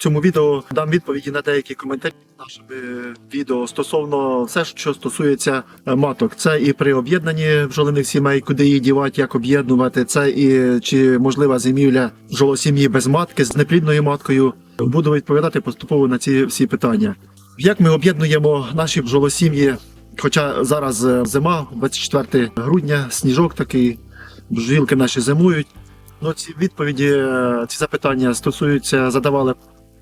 Цьому відео дам відповіді на деякі коментарі нашими відео стосовно все, що стосується е, маток. Це і при об'єднанні бджолиних сімей, куди її дівати, як об'єднувати. Це і чи можлива зимівля бджолосім'ї без матки з неплідною маткою. Буду відповідати поступово на ці всі питання. Як ми об'єднуємо наші бджолосім'ї? Хоча зараз е, зима, 24 грудня, сніжок такий, бджілки наші зимують. Ну, ці відповіді, е, ці запитання стосуються, задавали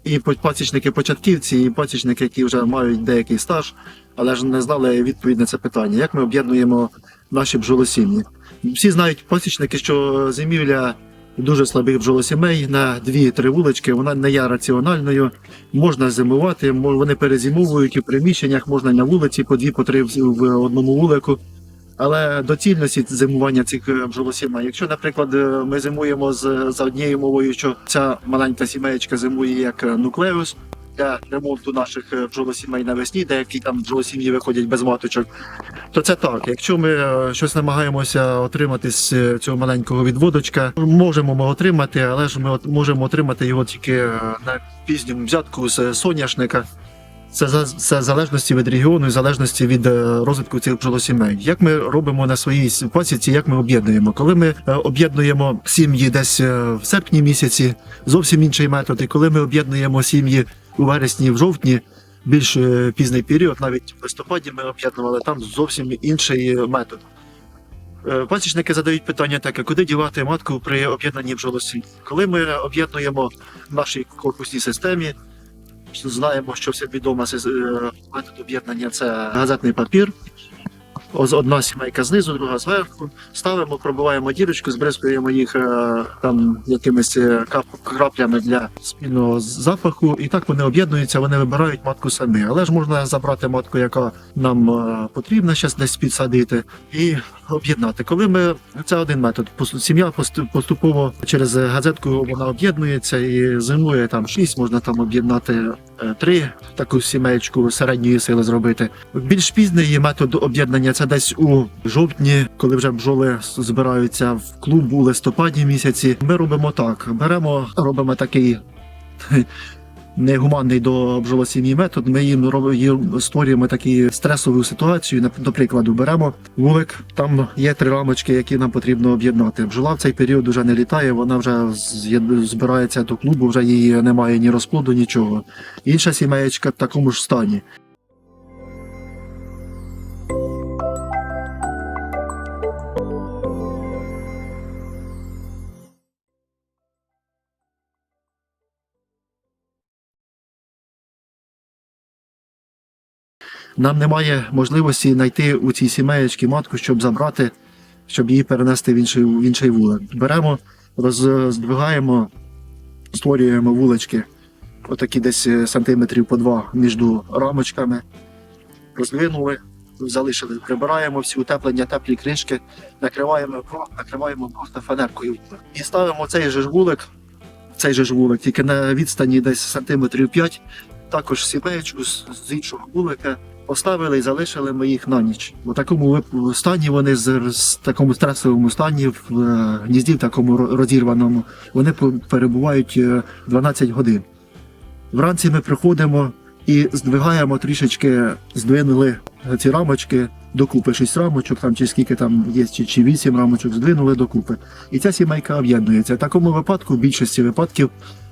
і пасічники початківці, і пасічники, які вже мають деякий стаж, але ж не знали відповідь на це питання. Як ми об'єднуємо наші бджолосім'ї? Всі знають пасічники, що зимівля дуже слабих бджолосімей на 2-3 вулички, вона не є раціональною. Можна зимувати, вони перезимовують і приміщеннях, можна на вулиці по 2-3 в- в одному вулику. Але доцільності зимування цих е, бджолосімей. Якщо, наприклад, е, ми зимуємо з за однією мовою, що ця маленька сімеєчка зимує як е, нуклеус для ремонту наших бджолосімей навесні, деякі там бджолосім'ї виходять без маточок, то це так. Якщо ми щось намагаємося отримати з цього маленького відводочка, можемо ми отримати, але ж ми от можемо отримати його тільки на пізньому взятку з соняшника. Це це залежності від регіону, і залежності від е, розвитку цих бджолосімей. Як ми робимо на своїй пасіці, як ми об'єднуємо? Коли ми е, об'єднуємо сім'ї десь е, в серпні місяці, зовсім інший метод. І коли ми об'єднуємо сім'ї у вересні, в жовтні, більш пізний період, навіть в листопаді ми об'єднували там зовсім інший метод. Пасічники задають питання таке, куди дівати матку при об'єднанні бджолосім'ї? Коли ми об'єднуємо в нашій корпусній системі, знаємо, що все відомо е, метод об'єднання це газетний папір. Одна сімейка знизу, друга зверху. Ставимо, пробиваємо дірочку, збризкуємо їх е, там якимись е, краплями для спільного запаху, і так вони об'єднуються, вони вибирають матку самі. Але ж можна забрати матку, яка нам потрібна, зараз десь підсадити, і об'єднати. Коли ми це один метод. Сім'я поступово через газетку вона об'єднується і зимує там шість, можна там об'єднати три таку сімейку середньої сили зробити. Більш пізний метод об'єднання це десь у жовтні, коли вже бджоли збираються в клуб у листопаді місяці. Ми робимо так: беремо, робимо такий. Негуманний до бджолосім'ї метод. Ми їм робимо створюємо таку стресову ситуацію. Наприклад, беремо вулик. Там є три рамочки, які нам потрібно об'єднати. Бджола в цей період вже не літає. Вона вже збирається до клубу. Вже її немає ні розплоду, нічого. Інша сімеєчка в такому ж стані. Нам немає можливості знайти у цій сімеєчці матку, щоб забрати, щоб її перенести в інший, в інший вулик. Беремо, роздвигаємо, створюємо вулички, отакі десь е, сантиметрів по два між рамочками. Роздвинули, залишили, прибираємо всі утеплення, теплі кришки, накриваємо, накриваємо просто фанеркою. І ставимо цей же ж вулик, цей же ж вулик, тільки на відстані десь сантиметрів 5, також сімеєчку з іншого вулика поставили і залишили ми їх на ніч. У такому стані вони з, такому стресовому стані в е, гнізді, в такому розірваному, вони перебувають е, 12 годин. Вранці ми приходимо і здвигаємо трішечки, здвинули ці рамочки докупи, 6 рамочок, там чи скільки там є, чи, чи 8 рамочок, здвинули докупи. І ця сімейка об'єднується. В такому випадку, в більшості випадків,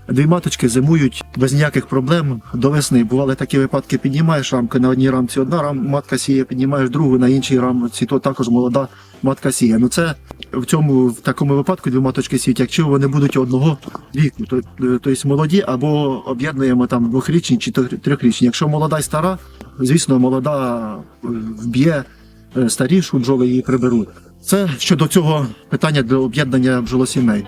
дві маточки зимують без ніяких проблем до весни. Бували такі випадки, піднімаєш рамки на одній рамці одна рам, матка сіє, піднімаєш другу на іншій рамці, то також молода матка сіє. Ну це в цьому в такому випадку дві маточки сіють, якщо вони будуть одного віку, то, тобто молоді або об'єднуємо там двохрічні чи тр- трьохрічні. Якщо молода й стара, звісно, молода е, вб'є е, старішу бджоли її приберуть. Це щодо цього питання до об'єднання бджолосімей.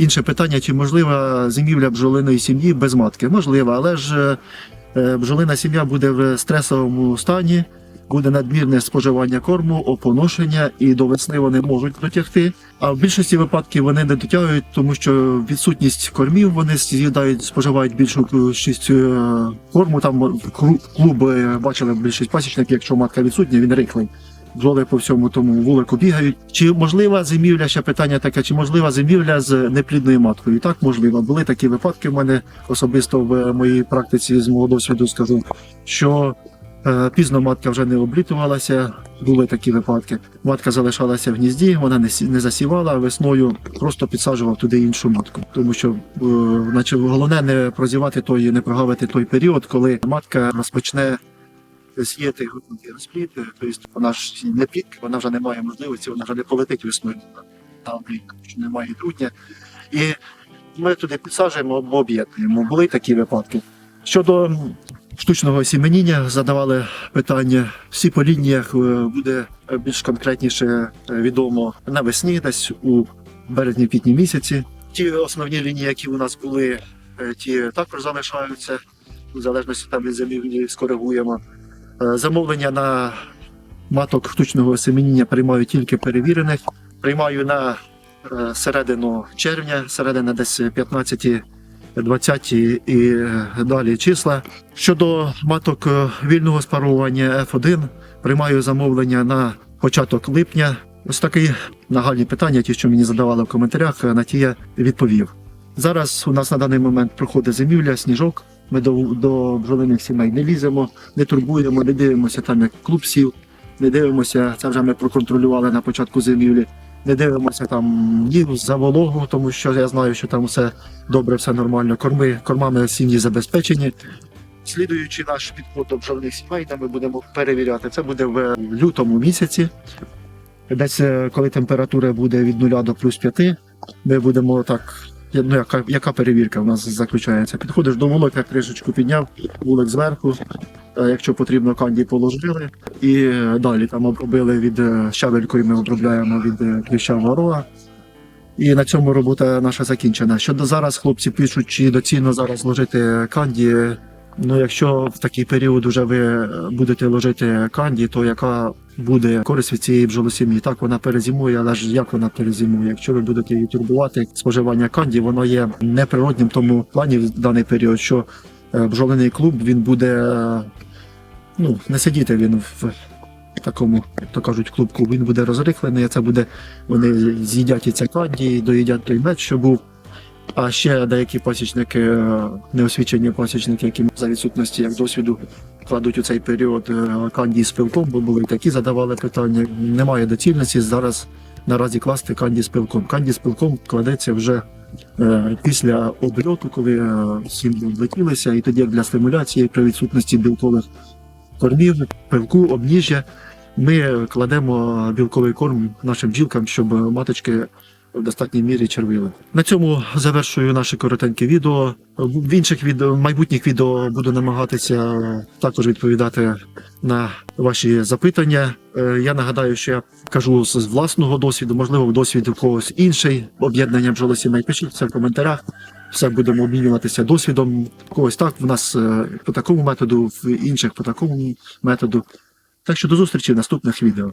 Інше питання: чи можлива зимівля бджолиної сім'ї без матки? Можливо, але ж е, бджолина сім'я буде в стресовому стані, буде надмірне споживання корму, опоношення, і до весни вони можуть дотягти. А в більшості випадків вони не дотягують, тому що відсутність кормів вони з'їдають, споживають більшу кількість е, корму. Там в клуб- клуб е, бачили більшість пасічників, якщо матка відсутня, він рихлий. Бджоли по всьому тому вулику бігають. Чи можлива зимівля? Ще питання таке, чи можлива зимівля з неплідною маткою? Так, можливо. Були такі випадки в мене особисто в моїй практиці з мого досвіду скажу, що е, пізно матка вже не облітувалася. Були такі випадки. Матка залишалася в гнізді, вона не, засівала, а весною просто підсаджував туди іншу матку. Тому що е, головне не прозівати той, не прогавити той період, коли матка розпочне сіяти грудний розплід. е, Тобто вона ж не плід, вона вже не має можливості, вона вже не полетить весною на- облік, що немає грудня. І ми туди підсаджуємо або об'єднуємо. Були такі випадки. Щодо штучного сіменіння, задавали питання. Всі по лініях е, буде більш конкретніше е, відомо навесні, десь у березні-квітні місяці. Ті основні лінії, які у нас були, е, ті також залишаються. В залежності там від землі скоригуємо. Е, Замовлення на маток штучного семеніння приймаю тільки перевірених. Приймаю на е, середину червня, середина десь 15 20 і е, далі числа. Щодо маток вільного спарування F1, приймаю замовлення на початок липня. Ось такі нагальні питання, ті, що мені задавали в коментарях, е, на ті я відповів. Зараз у нас на даний момент проходить зимівля, сніжок. Ми до, до бджолиних сімей не ліземо, не турбуємо, не дивимося там, як клуб сів, не дивимося, це вже ми проконтролювали на початку зимівлі. Не дивимося там ні за вологу, тому що я знаю, що там все добре, все нормально. Корми, кормами сім'ї забезпечені. Слідуючи наш підход до бджолиних сімей, де ми будемо перевіряти, це буде в лютому місяці. Десь е, коли температура буде від 0 до плюс 5, ми будемо так. Ну, яка, яка перевірка в нас заключається? Підходиш до вулика, кришечку підняв, вулик зверху. е, Якщо потрібно, канді положили. І е, далі там обробили від е, щавелькою, ми обробляємо від кліща ворога. І на цьому робота наша закінчена. Щодо зараз хлопці пишуть, чи доцільно зараз ложити канді. Ну, якщо в такий період вже ви е, будете ложити канді, то яка буде користь від цієї бджолосім'ї? Так вона перезимує, але ж як вона перезимує? Якщо ви будете її турбувати, споживання канді, воно є неприроднім в тому плані в даний період, що е, бджолиний клуб він буде ну, не сидіти він в такому, як то кажуть, клубку, він буде розрихлений, це буде, вони з'їдять і це канді, доїдять той мед, що був. А ще деякі пасічники, е, неосвічені пасічники, які за відсутності як досвіду кладуть у цей період е, канді з пилком, бо були такі, задавали питання. Немає доцільності зараз наразі класти канді з пилком. Канді з пилком кладеться вже е, після обльоту, коли сім'ї облетілися, і тоді для стимуляції при відсутності білкових кормів, пилку, обніжжя, ми кладемо білковий корм нашим бджілкам, щоб маточки в достатній мірі червили. На цьому завершую наше коротеньке відео. В інших відео, майбутніх відео буду намагатися також відповідати на ваші запитання. Е, Я нагадаю, що я кажу з власного досвіду, можливо, досвід у когось інший. Об'єднання бджолосімей. Пишіть це в коментарях. Все будемо обмінюватися досвідом. Когось так, в нас е, по такому методу, в інших по такому методу. Так що до зустрічі в наступних відео.